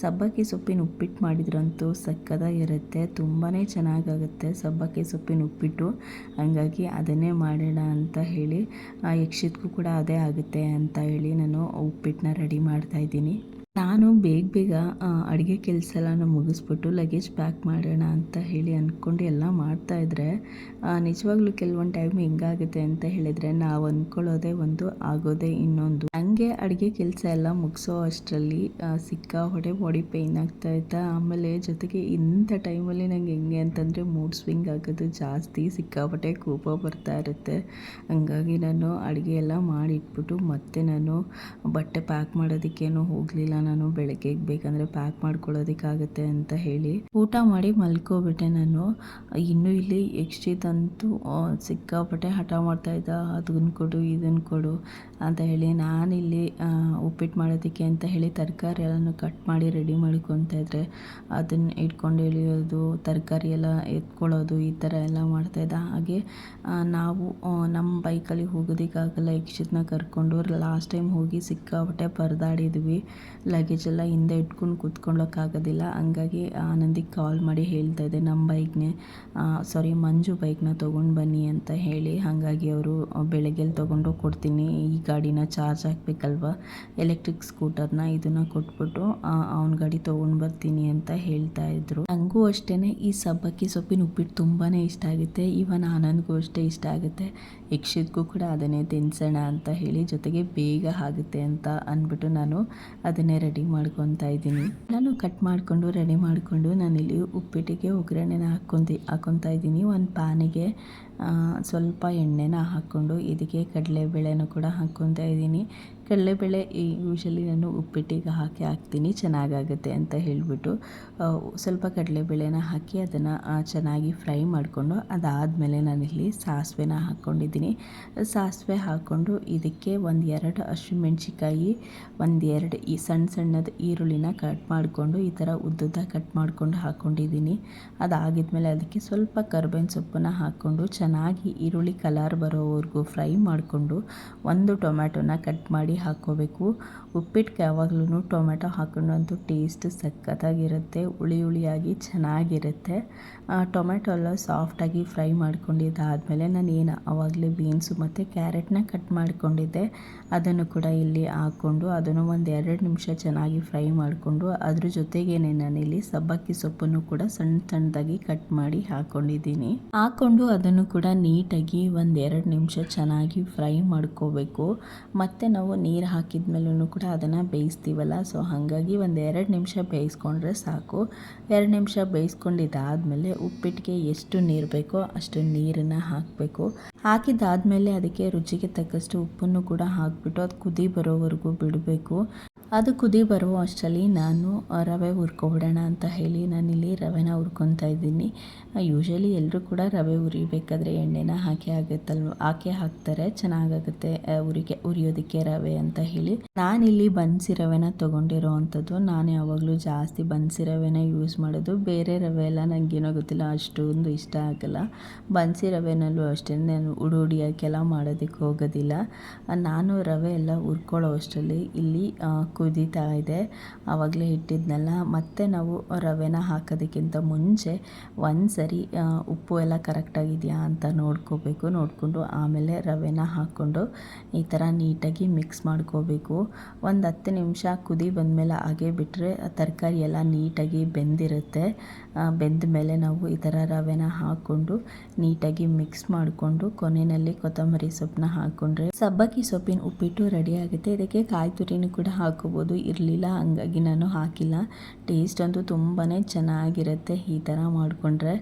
ಸಬ್ಬಕ್ಕಿ ಸೊಪ್ಪಿನ ಉಪ್ಪಿಟ್ಟು ಮಾಡಿದ್ರಂತೂ ಸಕ್ಕದಾಗಿರುತ್ತೆ ತುಂಬಾ ಚೆನ್ನಾಗಾಗುತ್ತೆ ಸಬ್ಬಕ್ಕಿ ಸೊಪ್ಪಿನ ಉಪ್ಪಿಟ್ಟು. ಹಾಗಾಗಿ ಅದನ್ನೇ ಮಾಡೋಣ ಅಂತ ಹೇಳಿ ಯಕ್ಷಿತ್ಗೂ ಕೂಡ ಅದೇ ಆಗುತ್ತೆ ಅಂತ ಹೇಳಿ ನಾನು ಉಪ್ಪಿಟ್ಟನ್ನ ರೆಡಿ ಮಾಡ್ತಾಯಿದ್ದೀನಿ ನಾನು ಬೇಗ ಬೇಗ ಅಡುಗೆ ಕೆಲಸ ಎಲ್ಲನೂ ಮುಗಿಸ್ಬಿಟ್ಟು ಲಗೇಜ್ ಪ್ಯಾಕ್ ಮಾಡೋಣ ಅಂತ ಹೇಳಿ ಅಂದ್ಕೊಂಡು ಎಲ್ಲ ಮಾಡ್ತಾಯಿದ್ರೆ ನಿಜವಾಗ್ಲೂ ಕೆಲವೊಂದು ಟೈಮ್ ಹೆಂಗಾಗುತ್ತೆ ಅಂತ ಹೇಳಿದರೆ ನಾವು ಅಂದ್ಕೊಳ್ಳೋದೇ ಒಂದು, ಆಗೋದೇ ಇನ್ನೊಂದು. ನನಗೆ ಅಡುಗೆ ಕೆಲಸ ಎಲ್ಲ ಮುಗಿಸೋ ಅಷ್ಟರಲ್ಲಿ ಸಿಕ್ಕಾಪಟ್ಟೆ ಬಾಡಿ ಪೇಯ್ನ್ ಆಗ್ತಾಯಿತ್ತು ಆಮೇಲೆ ಜೊತೆಗೆ ಇಂಥ ಟೈಮಲ್ಲಿ ನಂಗೆ ಹೆಂಗೆ ಅಂತಂದರೆ ಮೂಡ್ ಸ್ವಿಂಗ್ ಆಗೋದು ಜಾಸ್ತಿ ಸಿಕ್ಕಾಪಟ್ಟೆ ಕೋಪ ಬರ್ತಾ ಇರುತ್ತೆ. ಹಂಗಾಗಿ ನಾನು ಅಡುಗೆ ಎಲ್ಲ ಮಾಡಿಟ್ಬಿಟ್ಟು ಮತ್ತೆ ನಾನು ಬಟ್ಟೆ ಪ್ಯಾಕ್ ಮಾಡೋದಕ್ಕೇನು ಹೋಗಲಿಲ್ಲ. ನಾನು ಬೆಳಗ್ಗೆ ಬೇಕಂದರೆ ಪ್ಯಾಕ್ ಮಾಡ್ಕೊಳ್ಳೋದಕ್ಕಾಗುತ್ತೆ ಅಂತ ಹೇಳಿ ಊಟ ಮಾಡಿ ಮಲ್ಕೋಬಿಟ್ಟೆ ನಾನು. ಇನ್ನು ಇಲ್ಲಿ ಯಕ್ಷಿತಂತೂ ಅಂತೂ ಸಿಕ್ಕಾಪಟ್ಟೆ ಹಠ ಮಾಡ್ತಾ ಇದ್ದ. ಅದನ್ನು ಕೊಡು ಇದನ್ನು ಕೊಡು ಅಂತ ಹೇಳಿ ನಾನು ಇಲ್ಲಿ ಉಪ್ಪಿಟ್ಟು ಮಾಡೋದಕ್ಕೆ ಅಂತ ಹೇಳಿ ತರಕಾರಿ ಎಲ್ಲನೂ ಕಟ್ ಮಾಡಿ ರೆಡಿ ಮಾಡ್ಕೊತಾ ಇದ್ರೆ ಅದನ್ನು ಇಟ್ಕೊಂಡು ಎಳಿಯೋದು, ತರಕಾರಿ ಎಲ್ಲ ಎತ್ಕೊಳ್ಳೋದು, ಈ ಥರ ಎಲ್ಲ ಮಾಡ್ತಾಯಿದ್ದ ಹಾಗೆ ನಾವು ನಮ್ಮ ಬೈಕಲ್ಲಿ ಹೋಗೋದಕ್ಕಾಗಲ್ಲ ಯಕ್ಷಿತನ ಕರ್ಕೊಂಡು. ಲಾಸ್ಟ್ ಟೈಮ್ ಹೋಗಿ ಸಿಕ್ಕಾಪಟ್ಟೆ ಪರದಾಡಿದ್ವಿ. ಲಗೇಜ್ ಎಲ್ಲ ಹಿಂದೆ ಇಟ್ಕೊಂಡು ಕೂತ್ಕೊಳ್ಳೋಕ್ಕಾಗೋದಿಲ್ಲ. ಹಂಗಾಗಿ ಆನಂದಿಗೆ ಕಾಲ್ ಮಾಡಿ ಹೇಳ್ತಾ ಇದ್ದೆ ನಮ್ಮ ಬೈಕ್ನೇ ಸಾರಿ ಮಂಜು ಬೈಕ್ನ ತೊಗೊಂಡು ಬನ್ನಿ ಅಂತ ಹೇಳಿ. ಹಾಗಾಗಿ ಅವರು ಬೆಳಗ್ಗೆ ತೊಗೊಂಡು ಕೊಡ್ತೀನಿ. ಈ ಗಾಡಿನ ಚಾರ್ಜ್ ಹಾಕ್ಬೇಕಲ್ವ? ಎಲೆಕ್ಟ್ರಿಕ್ ಸ್ಕೂಟರ್ನ ಇದನ್ನು ಕೊಟ್ಬಿಟ್ಟು ಅವನ ಗಾಡಿ ತೊಗೊಂಡು ಬರ್ತೀನಿ ಅಂತ ಹೇಳ್ತಾ ಇದ್ರು. ನನಗೂ ಅಷ್ಟೇ ಈ ಸಬ್ಬಕ್ಕಿ ಸೊಪ್ಪಿನ ಉಪ್ಪಿಟ್ಟು ತುಂಬಾ ಇಷ್ಟ ಆಗುತ್ತೆ. ಇವನ್ ಆನಂದ್ಗೂ ಅಷ್ಟೇ ಇಷ್ಟ ಆಗುತ್ತೆ. ಯಕ್ಷಿತ್ಗೂ ಕೂಡ ಅದನ್ನೇ ತಿನ್ಸೋಣ ಅಂತ ಹೇಳಿ ಜೊತೆಗೆ ಬೇಗ ಆಗುತ್ತೆ ಅಂತ ಅಂದ್ಬಿಟ್ಟು ನಾನು ಅದನ್ನೇ ರೆಡಿ ಮಾಡ್ಕೊತಾ ಇದ್ದೀನಿ. ನಾನು ಕಟ್ ಮಾಡಿಕೊಂಡು ರೆಡಿ ಮಾಡಿಕೊಂಡು ನಾನಿಲ್ಲಿ ಉಪ್ಪಿಟ್ಟಿಗೆ ಒಗ್ಗರಣೆನ ಹಾಕ್ಕೊಂತಿ ಹಾಕ್ಕೊತಾ ಇದ್ದೀನಿ. ಒಂದು ಪ್ಯಾನಿಗೆ ಸ್ವಲ್ಪ ಎಣ್ಣೆನ ಹಾಕ್ಕೊಂಡು ಇದಕ್ಕೆ ಕಡಲೆಬೇಳೆನ ಕೂಡ ಹಾಕ್ಕೊತಾ ಇದ್ದೀನಿ. ಕಡಲೆಬೇಳೆ ಯೂಶಲಿ ನಾನು ಉಪ್ಪಿಟ್ಟಿಗೆ ಹಾಕಿ ಹಾಕ್ತೀನಿ, ಚೆನ್ನಾಗಾಗುತ್ತೆ ಅಂತ ಹೇಳಿಬಿಟ್ಟು ಸ್ವಲ್ಪ ಕಡಲೆಬೇಳೆನ ಹಾಕಿ ಅದನ್ನು ಚೆನ್ನಾಗಿ ಫ್ರೈ ಮಾಡಿಕೊಂಡು ಅದಾದಮೇಲೆ ನಾನಿಲ್ಲಿ ಸಾಸಿವೆನ ಹಾಕ್ಕೊಂಡಿದ್ದೀನಿ ಸಾಸಿವೆ ಹಾಕ್ಕೊಂಡು ಇದಕ್ಕೆ ಒಂದು ಎರಡು ಹಸಿಮೆಣ್ಸಿಕಾಯಿ ಒಂದು ಎರಡು ಈ ಸಣ್ಣ ಸಣ್ಣದ ಈರುಳ್ಳಿನ ಕಟ್ ಮಾಡಿಕೊಂಡು ಈ ಥರ ಉದ್ದುದ್ದ ಕಟ್ ಮಾಡಿಕೊಂಡು ಹಾಕ್ಕೊಂಡಿದ್ದೀನಿ ಅದಾಗಿದ್ಮೇಲೆ ಅದಕ್ಕೆ ಸ್ವಲ್ಪ ಕರ್ಬೇವಿನ ಸೊಪ್ಪನ್ನು ಹಾಕ್ಕೊಂಡು ಚೆನ್ನಾಗಿ ಈರುಳ್ಳಿ ಕಲರ್ ಬರೋವರೆಗೂ ಫ್ರೈ ಮಾಡಿಕೊಂಡು ಒಂದು ಟೊಮ್ಯಾಟೋನ ಕಟ್ ಮಾಡಿ ಹಾಕ್ಕೋಬೇಕು. ಉಪ್ಪಿಟ್ಟಿಗೆ ಯಾವಾಗ್ಲೂ ಟೊಮೆಟೊ ಹಾಕೊಂಡಂತೂ ಟೇಸ್ಟ್ ಸಖತ್ತಾಗಿರುತ್ತೆ ಹುಳಿ ಹುಳಿಯಾಗಿ ಚೆನ್ನಾಗಿರುತ್ತೆ ಟೊಮೆಟೊ ಎಲ್ಲ ಸಾಫ್ಟಾಗಿ ಫ್ರೈ ಮಾಡ್ಕೊಂಡಿದ್ದಾದಮೇಲೆ ನಾನು ಏನು ಆವಾಗಲೇ ಬೀನ್ಸು ಮತ್ತು ಕ್ಯಾರೆಟ್ನ ಕಟ್ ಮಾಡ್ಕೊಂಡಿದ್ದೆ. ಅದನ್ನು ಕೂಡ ಇಲ್ಲಿ ಹಾಕ್ಕೊಂಡು ಅದನ್ನು ಒಂದು ಎರಡು ನಿಮಿಷ ಚೆನ್ನಾಗಿ ಫ್ರೈ ಮಾಡಿಕೊಂಡು ಅದ್ರ ಜೊತೆಗೇನೆ ನಾನಿಲ್ಲಿ ಸಬ್ಬಕ್ಕಿ ಸೊಪ್ಪನ್ನು ಕೂಡ ಸಣ್ಣ ಸಣ್ಣದಾಗಿ ಕಟ್ ಮಾಡಿ ಹಾಕ್ಕೊಂಡಿದ್ದೀನಿ ಹಾಕ್ಕೊಂಡು ಅದನ್ನು ಕೂಡ ನೀಟಾಗಿ ಒಂದು ಎರಡು ನಿಮಿಷ ಚೆನ್ನಾಗಿ ಫ್ರೈ ಮಾಡ್ಕೋಬೇಕು. ಮತ್ತು ನಾವು ನೀರು ಹಾಕಿದ ಮೇಲೂ ಕೂಡ ಅದನ್ನು ಬೇಯಿಸ್ತೀವಲ್ಲ. ಸೊ ಹಾಗಾಗಿ ಒಂದು ಎರಡು ನಿಮಿಷ ಬೇಯಿಸ್ಕೊಂಡ್ರೆ ಸಾಕು. ಎರಡು ನಿಮಿಷ ಬೇಯಿಸ್ಕೊಂಡಿದ್ದಾದಮೇಲೆ ಉಪ್ಪಿಟ್ಟಿಗೆ ಎಷ್ಟು ನೀರು ಬೇಕೋ ಅಷ್ಟು ನೀರನ್ನು ಹಾಕಬೇಕು. ಹಾಕಿದ್ದಾದಮೇಲೆ ಅದಕ್ಕೆ ರುಚಿಗೆ ತಕ್ಕಷ್ಟು ಉಪ್ಪನ್ನು ಕೂಡ ಹಾಕಿಬಿಟ್ಟು ಅದು ಕುದಿ ಬರೋವರೆಗೂ ಬಿಡಬೇಕು. ಅದು ಕುದಿ ಬರುವ ಅಷ್ಟರಲ್ಲಿ ನಾನು ರವೆ ಹುರ್ಕೊಬಿಡೋಣ ಅಂತ ಹೇಳಿ ನಾನಿಲ್ಲಿ ರವೆನ ಹುರ್ಕೊತಾ ಇದ್ದೀನಿ. ಯೂಶಲಿ ಎಲ್ಲರೂ ಕೂಡ ರವೆ ಹುರಿಬೇಕಾದ್ರೆ ಎಣ್ಣೆನ ಹಾಕಿ ಆಗುತ್ತಲ್ವ? ಹಾಕಿ ಹಾಕ್ತಾರೆ, ಚೆನ್ನಾಗಾಗುತ್ತೆ ಉರಿಗೆ, ಉರಿಯೋದಕ್ಕೆ ರವೆ ಅಂತ ಹೇಳಿ. ನಾನಿಲ್ಲಿ ಬನ್ಸಿ ರವೆನ ತೊಗೊಂಡಿರೋ ನಾನು ಯಾವಾಗಲೂ ಜಾಸ್ತಿ ಬನ್ಸಿ ರವೆನ ಯೂಸ್ ಮಾಡೋದು. ಬೇರೆ ರವೆ ಎಲ್ಲ ನನಗೇನೋ ಗೊತ್ತಿಲ್ಲ, ಅಷ್ಟೊಂದು ಇಷ್ಟ ಆಗಲ್ಲ. ಬನ್ಸಿ ರವೆನಲ್ಲೂ ಅಷ್ಟೇ, ನಾನು ಉಡು ಉಡಿಯೋಕ್ಕೆಲ್ಲ ಮಾಡೋದಕ್ಕೆ ಹೋಗೋದಿಲ್ಲ. ನಾನು ರವೆ ಎಲ್ಲ ಹುರ್ಕೊಳ್ಳೋ ಅಷ್ಟರಲ್ಲಿ ಇಲ್ಲಿ ಕುದೀತಾ ಇದೆ. ಆವಾಗಲೇ ಇಟ್ಟಿದ್ನಲ್ಲ. ಮತ್ತೆ ನಾವು ರವೆನ ಹಾಕೋದಕ್ಕಿಂತ ಮುಂಚೆ ಒಂದು ಸರಿ ಉಪ್ಪು ಎಲ್ಲ ಕರೆಕ್ಟಾಗಿದೆಯಾ ಅಂತ ನೋಡ್ಕೋಬೇಕು. ನೋಡಿಕೊಂಡು ಆಮೇಲೆ ರವೆನ ಹಾಕ್ಕೊಂಡು ಈ ಥರ ನೀಟಾಗಿ ಮಿಕ್ಸ್ ಮಾಡ್ಕೋಬೇಕು. ಒಂದು ಹತ್ತು ನಿಮಿಷ ಕುದಿ ಬಂದಮೇಲೆ ಹಾಗೆ ಬಿಟ್ಟರೆ ತರಕಾರಿ ಎಲ್ಲ ನೀಟಾಗಿ ಬೆಂದಿರುತ್ತೆ. ಬೆಂದ ಮೇಲೆ ನಾವು ಈ ಥರ ರವೆನ ಹಾಕ್ಕೊಂಡು ನೀಟಾಗಿ ಮಿಕ್ಸ್ ಮಾಡಿಕೊಂಡು ಕೊನೆಯಲ್ಲಿ ಕೊತ್ತಂಬರಿ ಸೊಪ್ಪನ್ನ ಹಾಕ್ಕೊಂಡ್ರೆ ಸಬ್ಬಕ್ಕಿ ಸೊಪ್ಪಿನ ಉಪ್ಪಿಟ್ಟು ರೆಡಿ ಆಗುತ್ತೆ. ಇದಕ್ಕೆ ಕಾಯಿ ತುರಿನೂ ಕೂಡ ಹಾಕೋಬೋದು ಇರಲಿಲ್ಲ, ಹಂಗಾಗಿ ನಾನು ಹಾಕಿಲ್ಲ. ಟೇಸ್ಟ್ ಅಂತೂ ತುಂಬಾ ಚೆನ್ನಾಗಿರುತ್ತೆ ಈ ಥರ ಮಾಡಿಕೊಂಡ್ರೆ.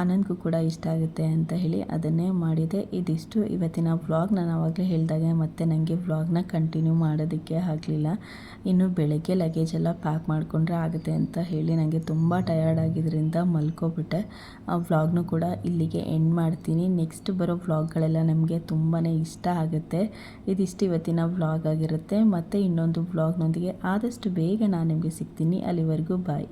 ಆನಂದ್ಗೂ ಕೂಡ ಇಷ್ಟ ಆಗುತ್ತೆ ಅಂತ ಹೇಳಿ ಅದನ್ನೇ ಮಾಡಿದೆ. ಇದಿಷ್ಟು. ಇವತ್ತಿನ ವ್ಲಾಗ್ ನಾನು ಆವಾಗಲೇ ಹೇಳಿದಾಗ ಮತ್ತೆ ನನಗೆ ವ್ಲಾಗ್ನ ಕಂಟಿನ್ಯೂ ಮಾಡೋದಕ್ಕೆ ಆಗಲಿಲ್ಲ. ಇನ್ನು ಬೆಳಗ್ಗೆ ಲಗೇಜ್ ಎಲ್ಲ ಪ್ಯಾಕ್ ಮಾಡಿಕೊಂಡ್ರೆ ಆಗುತ್ತೆ ಅಂತ ಹೇಳಿ ನನಗೆ ತುಂಬ ಟಯರ್ಡ್ ಆಗಿದ್ದರಿಂದ ಮಲ್ಕೊಬಿಟ್ಟೆ. ಆ ವ್ಲಾಗ್ನು ಕೂಡ ಇಲ್ಲಿಗೆ ಎಂಡ್ ಮಾಡ್ತೀನಿ. ನೆಕ್ಸ್ಟ್ ಬರೋ ವ್ಲಾಗ್ಗಳೆಲ್ಲ ನಮಗೆ ತುಂಬಾ ಇಷ್ಟ ಆಗುತ್ತೆ. ಇದಿಷ್ಟು ಇವತ್ತಿನ ವ್ಲಾಗ್ ಆಗಿರುತ್ತೆ. ಮತ್ತು ಇನ್ನೊಂದು ವ್ಲಾಗ್ನೊಂದಿಗೆ ಆದಷ್ಟು ಬೇಗ ನಾನು ನಿಮಗೆ ಸಿಗ್ತೀನಿ. ಅಲ್ಲಿವರೆಗೂ ಬಾಯ್